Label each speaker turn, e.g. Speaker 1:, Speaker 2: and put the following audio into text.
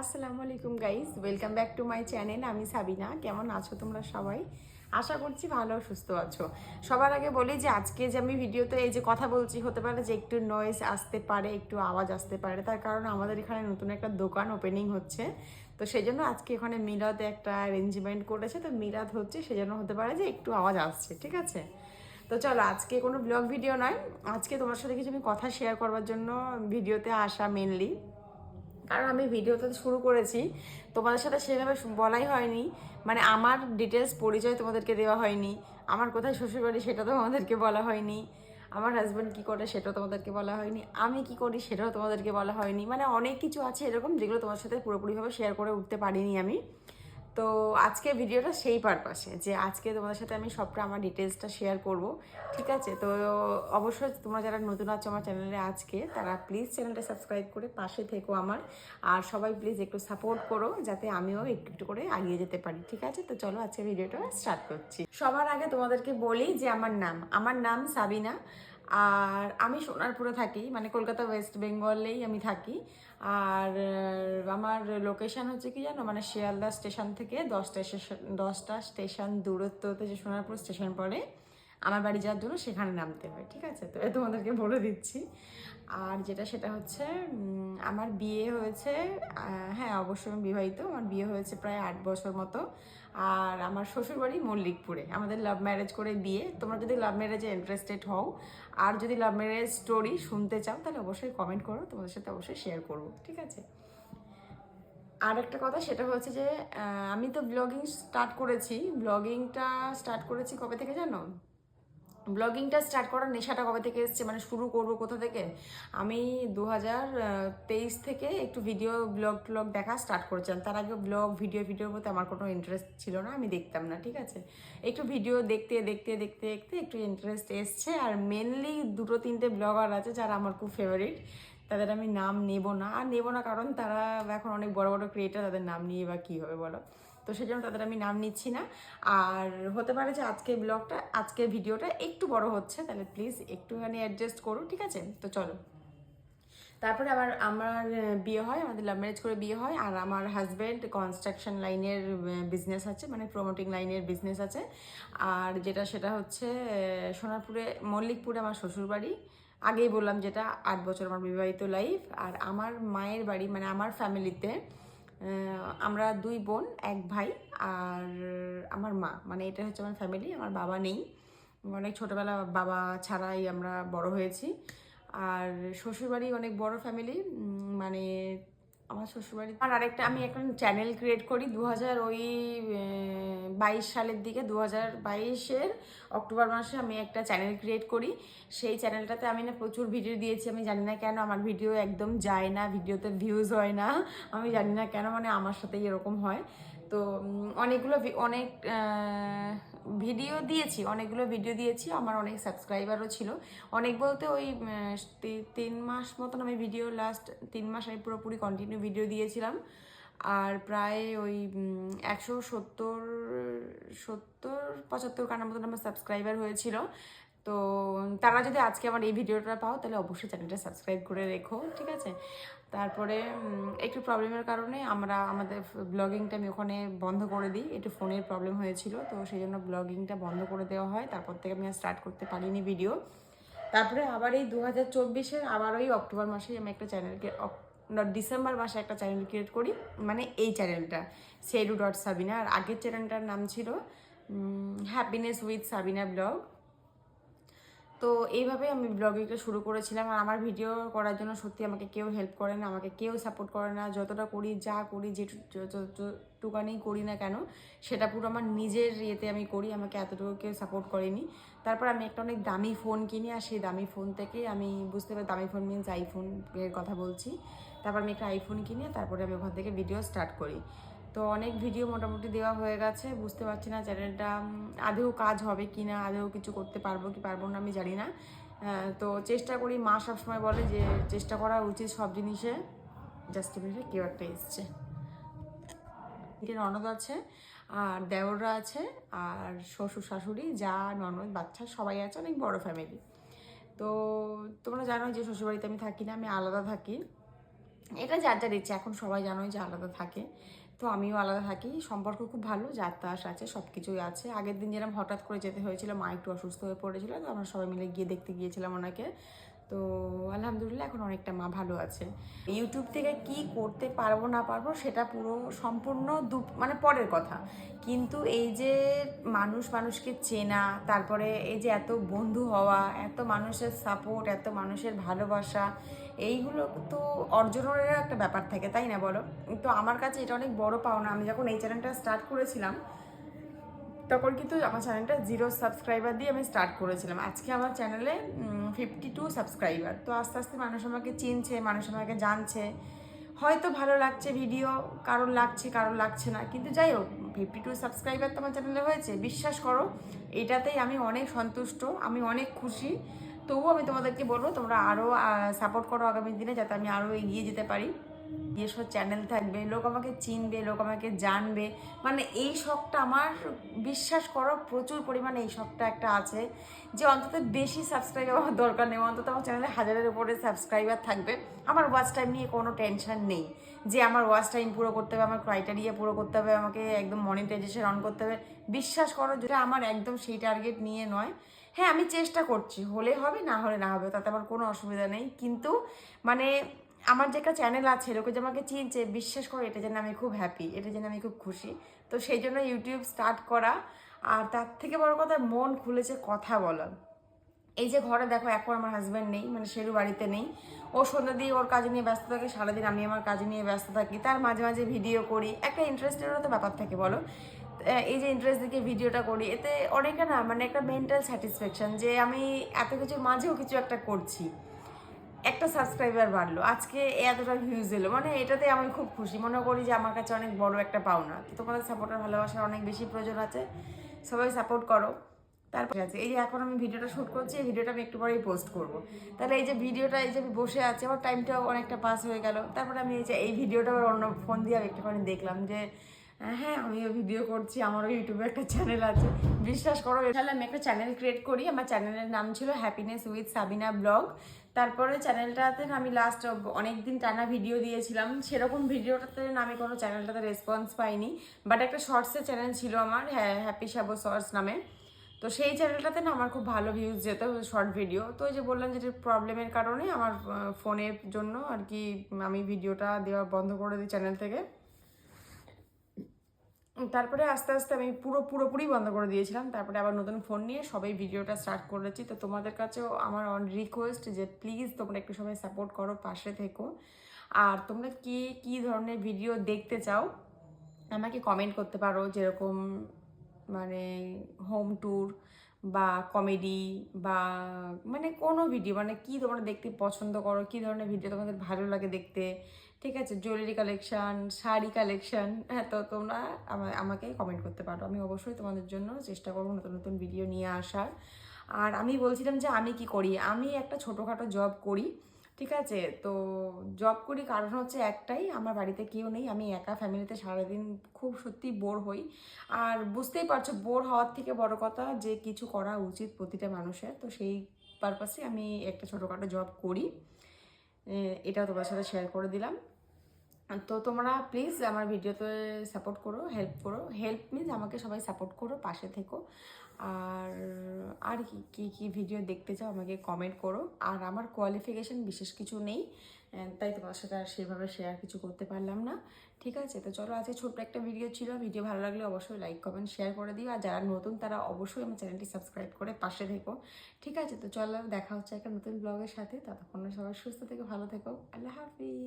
Speaker 1: আসসালামু আলাইকুম guys welcome back to my channel আমি সাবিনা, কেমন আছো তোমরা সবাই? আশা করছি ভালো সুস্থ আছো। সবার আগে বলি যে আজকে যে আমি ভিডিওতে এই যে কথা বলছি, হতে পারে যে একটু নয়েজ আসতে পারে, একটু আওয়াজ আসতে পারে, তার কারণ আমাদের এখানে নতুন একটা দোকান ওপেনিং হচ্ছে। তো সেই জন্য আজকে এখানে মিলাদ একটা অ্যারেঞ্জমেন্ট করেছে, তো মিলাদ হচ্ছে সেই জন্য হতে পারে যে একটু আওয়াজ আসছে, ঠিক আছে? তো চলো, আজকে কোনো ব্লগ ভিডিও নয়। আজকে তোমার সাথে কিছু আমি কথা শেয়ার করবার জন্য ভিডিওতে আসা মেনলি কারণ আমি ভিডিওতে শুরু করেছি। তোমাদের সাথে সেভাবে বলাই হয়নি। মানে আমার ডিটেলস পরিচয় তোমাদেরকে দেওয়া হয়নি। আমার কোথায় শ্বশুরবাড়ি সেটা তো আমাদেরকে বলা হয়নি। আমার হাজব্যান্ড কী করে সেটাও তোমাদেরকে বলা হয়নি। আমি কি করি সেটাও তোমাদেরকে বলা হয়নি। মানে অনেক কিছু আছে এরকম যেগুলো তোমার সাথে পুরোপুরিভাবে শেয়ার করে উঠতে পারিনি আমি। তো আজকে ভিডিওটা সেই পারপাসে যে আজকে তোমাদের সাথে আমি সবটা, আমার ডিটেলসটা শেয়ার করব, ঠিক আছে? তো অবশ্যই তোমরা যারা নতুন আছো আমার চ্যানেলে আজকে, তারা প্লিজ চ্যানেলটা সাবস্ক্রাইব করে পাশে থেকো আমার। আর সবাই প্লিজ একটু সাপোর্ট করো, যাতে আমিও একটু একটু করে আগিয়ে যেতে পারি, ঠিক আছে? তো চলো আজকে ভিডিওটা স্টার্ট করছি। সবার আগে তোমাদেরকে বলি যে আমার নাম আমার নাম সাবিনা। আর আমি সোনারপুরে থাকি মানে কলকাতা ওয়েস্ট বেঙ্গলেই আমি থাকি। আর আমার লোকেশান হচ্ছে কি জানো? মানে শিয়ালদা স্টেশন থেকে দশটা স্টেশন দশটা স্টেশন দূরত্বতে যে সোনারপুর স্টেশন পড়ে আমার বাড়ি যাওয়ার জন্য সেখানে নামতে হয়, ঠিক আছে? তো তোমাদেরকে বলে দিচ্ছি। আর যেটা সেটা হচ্ছে আমার বিয়ে হয়েছে হ্যাঁ অবশ্যই আমি বিবাহিত। আমার বিয়ে হয়েছে প্রায় আট বছর মতো। আর আমার শ্বশুরবাড়ি মল্লিকপুরে। আমাদের লাভ ম্যারেজ করে বিয়ে। তোমরা যদি লাভ ম্যারেজে ইন্টারেস্টেড হও, আর যদি লাভ ম্যারেজ স্টোরি শুনতে চাও, তাহলে অবশ্যই কমেন্ট করো। তোমাদের সাথে অবশ্যই শেয়ার করব, ঠিক আছে? আর একটা কথা, সেটা হচ্ছে যে আমি তো ব্লগিং স্টার্ট করেছি। ব্লগিংটা স্টার্ট করেছি কবে থেকে জানো? ব্লগিংটা স্টার্ট করার নেশাটা কবে থেকে এসছে? মানে শুরু করব কোথা থেকে? আমি দু তেইশ থেকে একটু ভিডিও ব্লগ ট্লগ দেখা স্টার্ট করেছিলাম। তার আগে ব্লগ ভিডিও ভিডিওর মধ্যে আমার কোনো ইন্টারেস্ট ছিল না, আমি দেখতাম না, ঠিক আছে? একটু ভিডিও দেখতে দেখতে দেখতে দেখতে একটু ইন্টারেস্ট এসছে। আর মেনলি দুটো, তিনটে ব্লগার আছে যারা আমার খুব ফেভারিট তাদের আমি নাম নেব না। আর নেব না কারণ তারা এখন অনেক বড় বড় ক্রিয়েটার তাদের নাম নিয়ে বা কী হবে বলো? তো সেই জন্য তাদের আমি নাম নিচ্ছি না। আর হতে পারে যে আজকে ব্লগটা আজকের ভিডিওটা একটু বড় হচ্ছে, তাহলে প্লিজ একটুখানি অ্যাডজাস্ট করো, ঠিক আছে? তো চলো। তারপরে আবার আমার বিয়ে হয়, আমাদের লাভ ম্যারেজ করে বিয়ে হয়, আর আমার হাজব্যান্ড কনস্ট্রাকশন লাইনের বিজনেস আছে মানে প্রমোটিং লাইনের বিজনেস আছে। আর যেটা, সেটা হচ্ছে সোনারপুরে, মল্লিকপুরে আমার শ্বশুরবাড়ি। আগেই বললাম যেটা, আট বছর আমার বিবাহিত লাইফ আর আমার মায়ের বাড়ি মানে আমার ফ্যামিলিতে আমরা দুই বোন, এক ভাই আর আমার মা। মানে এটা হচ্ছে আমার ফ্যামিলি আমার বাবা নেই। অনেক ছোটোবেলা বাবা ছাড়াই আমরা বড় হয়েছি। আর শ্বশুরবাড়ি অনেক বড় ফ্যামিলি মানে আমার শ্বশুরবাড়ি আর আরেকটা, আমি এখন চ্যানেল ক্রিয়েট করি দু হাজার ওই বাইশ সালের দিকে দু হাজার বাইশের অক্টোবর মাসে আমি একটা চ্যানেল ক্রিয়েট করি। সেই চ্যানেলটাতে আমি না প্রচুর ভিডিও দিয়েছি, আমি জানি না কেন আমার ভিডিও একদম যায় না ভিডিওতে ভিউজ হয় না, আমি জানি না কেন মানে আমার সাথেই এরকম হয়। তো অনেকগুলো অনেক ভিডিও দিয়েছি, অনেকগুলো ভিডিও দিয়েছি, আমার অনেক সাবস্ক্রাইবারও ছিল। অনেক বলতে ওই তিন মাস মতন আমি ভিডিও লাস্ট তিন মাস আমি পুরোপুরি কন্টিনিউ ভিডিও দিয়েছিলাম। আর প্রায় ওই একশো সত্তর সত্তর, পঁচাত্তর কানার মতন আমার সাবস্ক্রাইবার হয়েছিল। তো, তারা যদি আজকে আমার এই ভিডিওটা পাও, তাহলে অবশ্যই চ্যানেলটা সাবস্ক্রাইব করে রেখো, ঠিক আছে? তারপরে একটু প্রবলেমের কারণে আমরা, আমাদের ব্লগিংটা আমি ওখানে বন্ধ করে দিই। একটু ফোনের প্রবলেম হয়েছিল, তো সেই জন্য ব্লগিংটা বন্ধ করে দেওয়া হয়। তারপর থেকে আমি আর স্টার্ট করতে পারিনি ভিডিও তারপরে আবার এই দু হাজার চব্বিশের, আবার ওই অক্টোবর মাসেই আমি একটা চ্যানেলকে ডিসেম্বর মাসে একটা চ্যানেল ক্রিয়েট করি মানে এই চ্যানেলটা সেরু ডট সাবিনা আর আগের চ্যানেলটার নাম ছিল হ্যাপিনেস উইথ সাবিনা ব্লগ তো এইভাবে আমি ব্লগিংটা শুরু করেছিলাম আর আমার ভিডিও করার জন্য সত্যি আমাকে কেউ হেল্প করে না, আমাকে কেউ সাপোর্ট করে না। যতটা করি, যা করি যে যতটুকানি করি না কেন, সেটা পুরো আমার নিজের ইয়েতে আমি করি, আমাকে এতটুকু কেউ সাপোর্ট করেনি। তারপর আমি একটা অনেক দামি ফোন কিনি আর সেই দামি ফোন থেকে আমি বুঝতে পারি দামি ফোন মিনস আইফোন এর কথা বলছি। তারপর আমি একটা আইফোন কিনি তারপরে আমি ওখান থেকে ভিডিও স্টার্ট করি। তো অনেক ভিডিও মোটামুটি দেওয়া হয়ে গেছে। বুঝতে পারছি না চ্যানেলটা আদেও কাজ হবে কি না আদেও কিছু করতে পারব কি পারব না আমি জানি না। তো চেষ্টা করি মা সবসময় বলে যে চেষ্টা করা উচিত সব জিনিসে। জাস্ট মিনিটে কেউ একটা এসছে। ননদ আছে, আর দেওররা আছে, আর শ্বশুর শাশুড়ি, যা, ননদ, বাচ্চা, সবাই আছে, অনেক বড় ফ্যামিলি তো তোমরা জানো যে শ্বশুরবাড়িতে আমি থাকি না, আমি আলাদা থাকি। এটা যার যার ইচ্ছে, এখন সবাই জানোই যে আলাদা থাকে। তো আমিও আলাদা থাকি। সম্পর্ক খুব ভালো যাতায়াস আছে সব কিছুই আছে। আগের দিন যেরকম হঠাৎ করে যেতে হয়েছিল, মা একটু অসুস্থ হয়ে পড়েছিল, তো আমরা সবাই মিলে গিয়ে দেখতে গিয়েছিলাম ওনাকে। তো আলহামদুলিল্লাহ এখন অনেকটা মা ভালো আছে। ইউটিউব থেকে কি করতে পারব, না পারব সেটা পুরো সম্পূর্ণ দু মানে পরের কথা। কিন্তু এই যে মানুষ মানুষকে চেনা, তারপরে এই যে এত বন্ধু হওয়া, এত মানুষের সাপোর্ট এত মানুষের ভালোবাসা, এইগুলো তো অর্জনের একটা ব্যাপার থাকে, তাই না বলো? তো আমার কাছে এটা অনেক বড় পাওনা। আমি যখন এই চ্যানেলটা স্টার্ট করেছিলাম, তখন কিন্তু আমার চ্যানেলটা জিরো সাবস্ক্রাইবার দিয়ে আমি স্টার্ট করেছিলাম। আজকে আমার চ্যানেলে ফিফটি টু সাবস্ক্রাইবার তো আস্তে আস্তে মানুষ আমাকে চিনছে, মানুষ আমাকে জানছে। হয়তো ভালো লাগছে ভিডিও কারোর লাগছে কারোর লাগছে না। কিন্তু যাই হোক ফিফটি টু সাবস্ক্রাইবার তো আমার চ্যানেলে হয়েছে, বিশ্বাস করো, এটাতেই আমি অনেক সন্তুষ্ট, আমি অনেক খুশি। তবুও আমি তোমাদেরকে বলব, তোমরা আরও সাপোর্ট করো আগামী দিনে, যাতে আমি আরও এগিয়ে যেতে পারি। এসব চ্যানেল থাকবে, লোক আমাকে চিনবে, লোক আমাকে জানবে। মানে এই শখটা আমার বিশ্বাস করো প্রচুর পরিমাণে এই শখটা একটা আছে যে অন্তত বেশি সাবস্ক্রাইবার আমার দরকার নেই। অন্তত আমার চ্যানেলে হাজারের উপরে সাবস্ক্রাইবার থাকবে। আমার ওয়াচ টাইম নিয়ে কোনো টেনশন নেই যে আমার ওয়াচ টাইম পুরো করতে হবে, আমার ক্রাইটেরিয়া পুরো করতে হবে, আমাকে একদম মনিটাইজেশন অন করতে হবে। বিশ্বাস করো যেটা আমার একদম সেই টার্গেট নিয়ে নয়। হ্যাঁ আমি চেষ্টা করছি, হলে হবে, না হলে না হবে, তাতে আমার কোনো অসুবিধা নেই। কিন্তু মানে আমার যে একটা চ্যানেল আছে লোকে যে আমাকে চিনছে, বিশ্বাস করে এটা যেন আমি খুব হ্যাপি এটা যেন আমি খুব খুশি। তো সেই জন্য ইউটিউব স্টার্ট করা। আর তার থেকে বড় কথা, মন খুলেছে কথা বলা এই যে ঘরে দেখো, এখন আমার হাজব্যান্ড নেই মানে সেরু বাড়িতে নেই। ও সন্ধ্যা দিয়ে ওর কাজে নিয়ে ব্যস্ত থাকে, সারাদিন আমি আমার কাজে নিয়ে ব্যস্ত থাকি। তার মাঝে মাঝে ভিডিও করি। একটা ইন্টারেস্টেরও তো ব্যাপার থাকে, বলো? এই যে ইন্টারেস্ট দিকে ভিডিওটা করি, এতে অনেকটা না মানে একটা মেন্টাল স্যাটিসফ্যাকশন যে আমি এত কিছুর মাঝেও কিছু একটা করছি। একটা সাবস্ক্রাইবার বাড়লো। আজকে এতটা ভিউজ এলো। মানে এটাতে আমি খুব খুশি। মনে করি যে আমার কাছে অনেক বড় একটা পাওনা। তো তোমাদের সাপোর্টার ভালোবাসার অনেক বেশি প্রয়োজন আছে। সবাই সাপোর্ট করো। তারপরে আছে। এই যে এখন আমি ভিডিওটা শ্যুট করছি, এই ভিডিওটা আমি একটু পরেই পোস্ট করব। তাহলে এই যে ভিডিওটা, এই যে আমি বসে আছি, আমার টাইমটাও অনেকটা পাস হয়ে গেল। তারপরে আমি এই যে, এই ভিডিওটা আবার অন্য ফোন দিয়ে আমি একটুখানি দেখলাম যে হ্যাঁ আমিও ভিডিও করছি। আমারও ইউটিউবে একটা চ্যানেল আছে। বিশ্বাস করো, তাহলে আমি একটা চ্যানেল ক্রিয়েট করি। আমার চ্যানেলের নাম ছিল হ্যাপিনেস উইথ সাবিনা ব্লগ তারপরে চ্যানেলটাতে আমি লাস্ট অনেক দিন টানা ভিডিও দিয়েছিলাম। সেরকম ভিডিওটাতে আমি কোনো চ্যানেলটাতে রেসপন্স পাইনি। বাট একটা শর্টসের চ্যানেল ছিল আমার হ্যাঁ হ্যাপি সাবো শর্টস নামে। তো সেই চ্যানেলটাতে না আমার খুব ভালো ভিউজ যেত শর্ট ভিডিও তো ওই যে বললাম যে প্রবলেমের কারণে আমার ফোনের জন্য আর কি আমি ভিডিওটা দেওয়া বন্ধ করে দিই চ্যানেল থেকে। তারপরে আস্তে আস্তে আমি পুরো পুরোপুরি বন্ধ করে দিয়েছিলাম। তারপরে আবার নতুন ফোন নিয়ে সবাই ভিডিওটা স্টার্ট করেছি তো তোমাদের কাছেও আমার অন রিকোয়েস্ট যে প্লিজ তোমরা একটু সবাই সাপোর্ট করো, পাশে থেকো। আর তোমরা কি কি ধরনের ভিডিও দেখতে চাও, আমাকে কমেন্ট করতে পারো। যেরকম মানে হোম ট্যুর বা কমেডি বা মানে কোনো ভিডিও মানে কি তোমরা দেখতে পছন্দ করো, কি ধরনের ভিডিও তোমাদের ভালো লাগে দেখতে? ঠিক আছে জুয়েলারি কালেকশন শাড়ি কালেকশন হ্যাঁ তো তোমরা আমা- আমাকে কমেন্ট করতে পারো। আমি অবশ্যই তোমাদের জন্য চেষ্টা করব নতুন নতুন ভিডিও নিয়ে আসার। আর আমি বলছিলাম যে আমি কি করি? আমি একটা ছোটোখাটো জব করি, ঠিক আছে? তো জব করি কারণ হচ্ছে একটাই, আমার বাড়িতে কেউ নেই, আমি একা ফ্যামিলিতে সারাদিন খুব সত্যি বোর হই। আর বুঝতেই পারছ বোর হওয়ার থেকে বড় কথা যে কিছু করা উচিত প্রতিটা মানুষের, তো সেই পারপাসে আমি একটা ছোটোখাটো জব করি। এটাও তোমার সাথে শেয়ার করে দিলাম। তো তোমরা প্লিজ আমার ভিডিওতে সাপোর্ট করো হেল্প করো। হেল্প মিন্স আমাকে সবাই সাপোর্ট করো, পাশে থেকো। আর আর কি, কী কী ভিডিও দেখতে চাও আমাকে কমেন্ট করো। আর আমার কোয়ালিফিকেশন বিশেষ কিছু নেই তাই তোমার সাথে আর সেভাবে শেয়ার কিছু করতে পারলাম না। ঠিক আছে? তো চলো, আজকে ছোট্ট একটা ভিডিও ছিল। ভিডিও ভালো লাগলে অবশ্যই লাইক কমেন্ট শেয়ার করে দিও। আর যারা নতুন, তারা অবশ্যই আমার চ্যানেলটি সাবস্ক্রাইব করে পাশে থেকো। ঠিক আছে? তো চলো, দেখা হচ্ছে একটা নতুন ব্লগের সাথে। ততক্ষণ সবাই সুস্থ থেকো, ভালো থেকো। আল্লাহ হাফিজ।